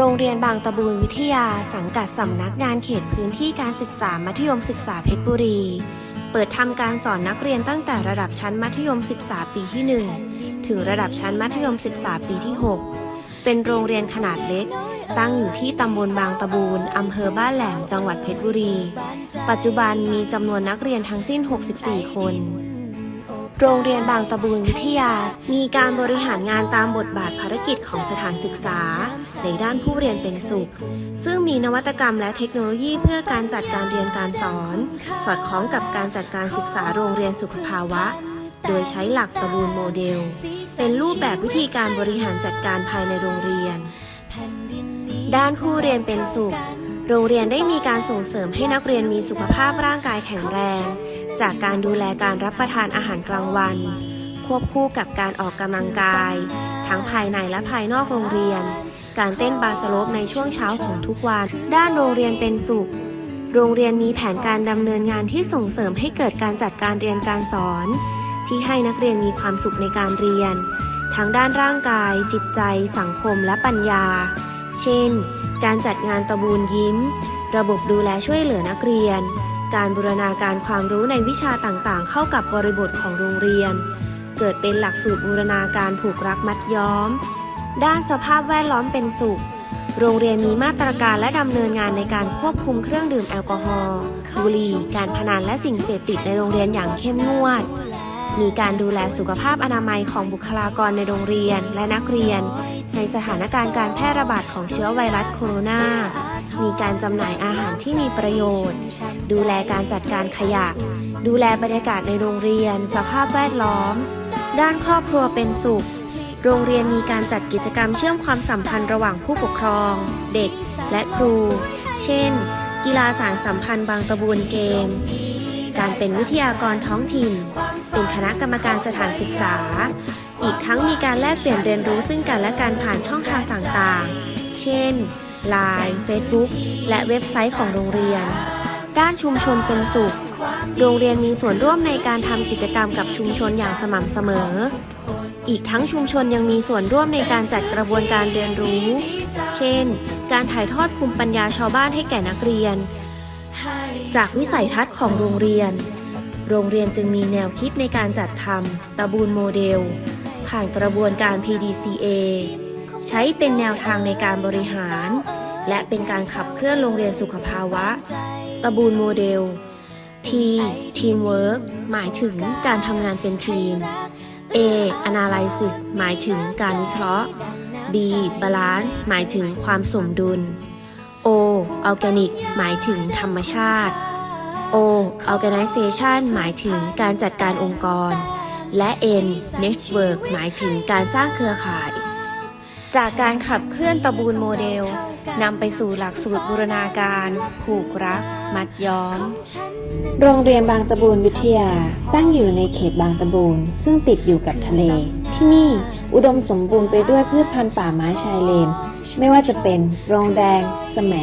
โรงเรียนบางตะบูนวิทยาสังกัดสำนักงานเขตพื้นที่การศึกษามัธยมศึกษาเพชรบุรี เปิดทำการสอนนักเรียนตั้งแต่ระดับชั้นมัธยมศึกษาปีที่ 1 ถึงระดับชั้นมัธยมศึกษาปีที่ 6 เป็นโรงเรียนขนาดเล็ก ตั้งอยู่ที่ตำบลบางตะบูนอำเภอบ้านแหลมจังหวัดเพชรบุรี ปัจจุบันมีจำนวนนักเรียนทั้งสิ้น 64 คน โรงเรียนบางตะบูนวิทยา มีการบริหารงานตามบทบาทภารกิจของสถานศึกษา ในด้านผู้เรียนเป็นสุข ซึ่งมีนวัตกรรมและเทคโนโลยีเพื่อการจัดการเรียนการสอน สอดคล้องกับการจัดการศึกษาโรงเรียนสุขภาวะ โดยใช้หลักตะบูนโมเดล เป็นรูปแบบวิธีการบริหารจัดการภายในโรงเรียน ด้านผู้เรียนเป็นสุข โรงเรียนได้มีการส่งเสริมให้นักเรียนมีสุขภาพร่างกายแข็งแรง จากการดูแลการรับประทานอาหารกลางวัน ควบคู่กับการออกกำลังกาย ทั้งภายในและภายนอกโรงเรียน การเต้นบาสโลปในช่วงเช้าของทุกวัน ด้านโรงเรียนเป็นสุข โรงเรียนมีแผนการดำเนินงานที่ส่งเสริมให้เกิดการจัดการเรียนการสอน ที่ให้นักเรียนมีความสุขในการเรียน ทั้งด้านร่างกาย จิตใจ สังคมและปัญญา เช่น การจัดงานตะบูนยิ้ม ระบบดูแลช่วยเหลือนักเรียน การบูรณาการความรู้ในวิชาต่างๆ เข้ากับบริบทของโรงเรียน เกิดเป็นหลักสูตรบูรณาการผูกรักมัดย้อม ด้านสภาพแวดล้อมเป็นสุข โรงเรียนมีมาตรการและดำเนินงานในการควบคุมเครื่องดื่มแอลกอฮอล์บุหรี่การพนันและสิ่งเสพติดในโรงเรียนอย่างเข้มงวด มีการดูแลสุขภาพอนามัยของบุคลากรในโรงเรียนและนักเรียน ในสถานการณ์การแพร่ระบาดของเชื้อไวรัสโคโรนา มีการจำหน่ายอาหารที่มีประโยชน์ ดูแลการจัดการขยะ ดูแลบรรยากาศในโรงเรียน สภาพแวดล้อม ด้านครอบครัวเป็นสุข โรงเรียนมีการจัดกิจกรรมเชื่อมความสัมพันธ์ระหว่างผู้ปกครอง เด็ก และครู เช่น กีฬาสารสัมพันธ์บางตะบูนเกม การเป็นวิทยากรท้องถิ่น เป็นคณะกรรมการสถานศึกษา อีกทั้งมีการแลกเปลี่ยนเรียนรู้ซึ่งกันและการผ่านช่องทางต่างๆ เช่น Line Facebook และเว็บไซต์ของโรงเรียน ด้านชุมชนเป็นสุข โรงเรียนมีส่วนร่วมในการทำกิจกรรมกับชุมชนอย่างสม่ำเสมอ อีกทั้งชุมชนยังมีส่วนร่วมในการจัดกระบวนการเรียนรู้ เช่น การถ่ายทอดภูมิปัญญาชาวบ้านให้แก่นักเรียน จากวิสัยทัศน์ของโรงเรียน โรงเรียนจึงมีแนวคิดในการจัดทำตะบูนโมเดล ผ่านกระบวนการ PDCA ใช้เป็นแนวทางในการบริหาร และเป็นการขับเคลื่อนโรงเรียนสุขภาวะ ตะบูนโมเดล T Teamwork หมายถึงการทำงานเป็นทีม A Analysis หมายถึงการวิเคราะห์ B Balance หมายถึงความสมดุล O Organic หมายถึงธรรมชาติ O Organization หมายถึงการจัดการองค์กร และ N Network หมายถึงการสร้างเครือข่าย จากการขับเคลื่อนตะบูนโมเดล นำไปสู่หลักสูตรบูรณาการ ผูกรัก มัดย้อม โรงเรียนบางตะบูนวิทยาตั้งอยู่ในเขตบางตะบูนซึ่งติดอยู่กับทะเล ที่นี่อุดมสมบูรณ์ไปด้วยพืชพันธุ์ป่าไม้ชายเลน ไม่ว่าจะเป็นโรงแดงสแหม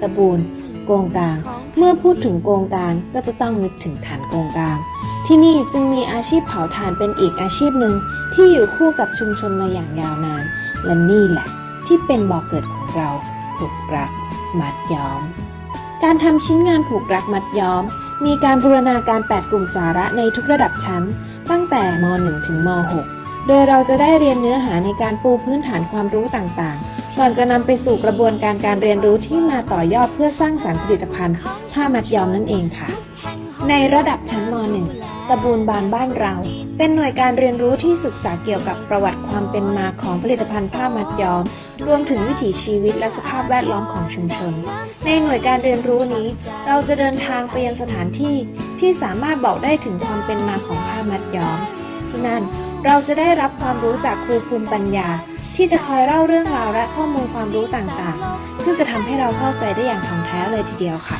ตะบูนโกงกลาง เมื่อพูดถึงโกงกลางก็จะต้องนึกถึงฐานโกงกลาง ที่นี่จึงมีอาชีพเผาถ่านเป็นอีกอาชีพหนึ่งที่อยู่คู่กับชุมชนมาอย่างยาวนาน และนี่แหละ ที่เป็นบ่อกเกิดของเรา ผูกรัก มัดย้อม การทำชิ้นงานผูกรักมัดย้อม มีการบูรณาการ 8 กลุ่มสาระในทุกระดับชั้น ตั้งแต่ม .1 ถึงม .6 โดยเราจะได้เรียนเนื้อหาในการปูพื้นฐานความรู้ต่างๆ ก่อนจะนำไปสู่กระบวนการการเรียนรู้ที่มาต่อยอดเพื่อสร้างสรรค์ผลิตภัณฑ์ผ้ามัดย้อมนั่นเองค่ะ ในระดับชั้นม .1 ตะบูนบานบ้านเรา เป็นหน่วยการเรียนรู้ที่ศึกษาเกี่ยวกับประวัติความเป็นมาของผลิตภัณฑ์ผ้ามัดย้อม รวมถึงวิถีชีวิตและสภาพแวดล้อมของชุมชน ในหน่วยการเรียนรู้นี้ เราจะเดินทางไปยังสถานที่ที่สามารถบอกได้ถึงความเป็นมาของผ้ามัดย้อม ที่นั่นเราจะได้รับความรู้จากครูภูมิปัญญา ที่จะคอยเล่าเรื่องราวและข้อมูลความรู้ต่างๆ ซึ่งจะทำให้เราเข้าใจได้อย่างถ่องแท้เลยทีเดียวค่ะ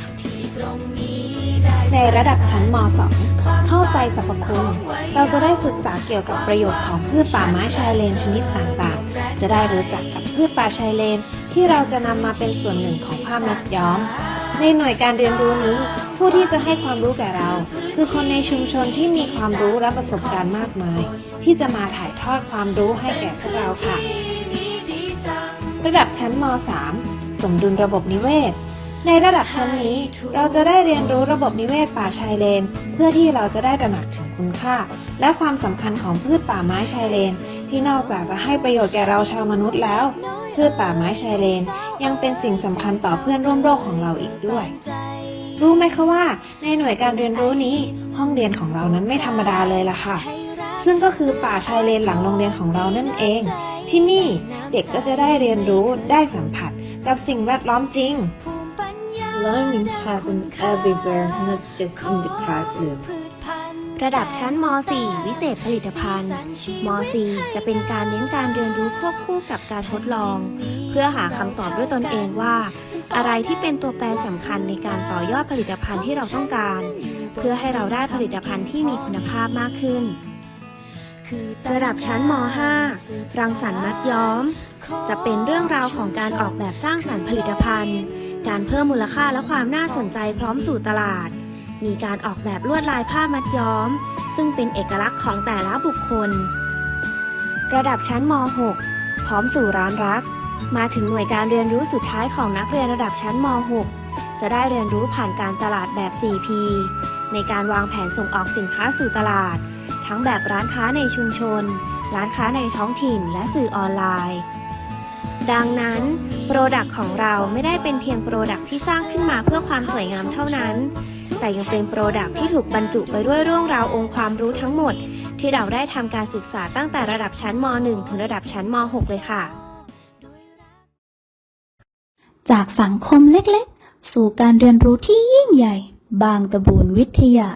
ในระดับชั้นม .2 เข้าใจสรรพคุณ เราจะได้ศึกษาเกี่ยวกับประโยชน์ของพืชป่าไม้ชายเลนชนิดต่างๆ จะได้รู้จักกับพืชป่าชายเลน ที่เราจะนำมาเป็นส่วนหนึ่งของผ้ามัดย้อม ในหน่วยการเรียนรู้นี้ ผู้ที่จะให้ความรู้แก่เรา คือคนในชุมชนที่มีความรู้และประสบการณ์มากมาย ที่จะมาถ่ายทอดความรู้ให้แก่พวกเราค่ะ ระดับชั้นม .3 สมดุลระบบนิเวศ ในระดับชั้นนี้ เราจะได้เรียนรู้ระบบนิเวศป่าชายเลน เพื่อที่เราจะได้ตระหนักถึงคุณค่า และความสำคัญของพืชป่าไม้ชายเลน ที่นอกจากจะให้ประโยชน์แก่เราชาวมนุษย์แล้ว พืชป่าไม้ชายเลน ยังเป็นสิ่งสำคัญต่อเพื่อนร่วมโลกของเราอีกด้วย รู้ไหมคะว่า ในหน่วยการเรียนรู้นี้ ห้องเรียนของเรานั้นไม่ธรรมดาเลยล่ะค่ะ ซึ่งก็คือป่าชายเลนหลังโรงเรียนของเรานั่นเอง ที่นี่เด็กก็จะได้เรียนรู้ได้สัมผัสกับสิ่งแวดล้อมจริง Learning happens everywhere, not just in the classroom. ระดับชั้นม .4 วิเศษผลิตภัณฑ์ม .4 จะเป็นการเน้นการเรียนรู้ควบคู่กับการทดลอง เพื่อหาคำตอบด้วยตนเองว่า อะไรที่เป็นตัวแปรสำคัญในการต่อยอดผลิตภัณฑ์ที่เราต้องการ เพื่อให้เราได้ผลิตภัณฑ์ที่มีคุณภาพมากขึ้นระดับชั้นม .5 รังสรรค์มัดย้อม จะเป็นเรื่องราวของการออกแบบสร้างสรรค์ผลิตภัณฑ์ การเพิ่มมูลค่าและความน่าสนใจพร้อมสู่ตลาด มีการออกแบบลวดลายผ้ามัดย้อม ซึ่งเป็นเอกลักษณ์ของแต่ละบุคคล ระดับชั้นม .6 พร้อมสู่ร้านรัก มาถึงหน่วยการเรียนรู้สุดท้ายของนักเรียนระดับชั้นม .6 จะได้เรียนรู้ผ่านการตลาดแบบ 4P ในการวางแผนส่งออกสินค้าสู่ตลาด ทั้งแบบร้านค้าในชุมชน ร้านค้าในท้องถิ่น และสื่อออนไลน์ ดังนั้นโปรดักต์ของเราไม่ได้เป็นเพียงโปรดักต์ที่สร้างขึ้นมาเพื่อความสวยงามเท่านั้น แต่ยังเป็นโปรดักต์ที่ถูกบรรจุไปด้วยเรื่องราวองค์ความรู้ทั้งหมด ที่เราได้ทำการศึกษาตั้งแต่ระดับชั้นม .1 ถึงระดับชั้นม .6 เลยค่ะ จากสังคมเล็กๆ สู่การเรียนรู้ที่ยิ่งใหญ่ บางตะบูนวิทยา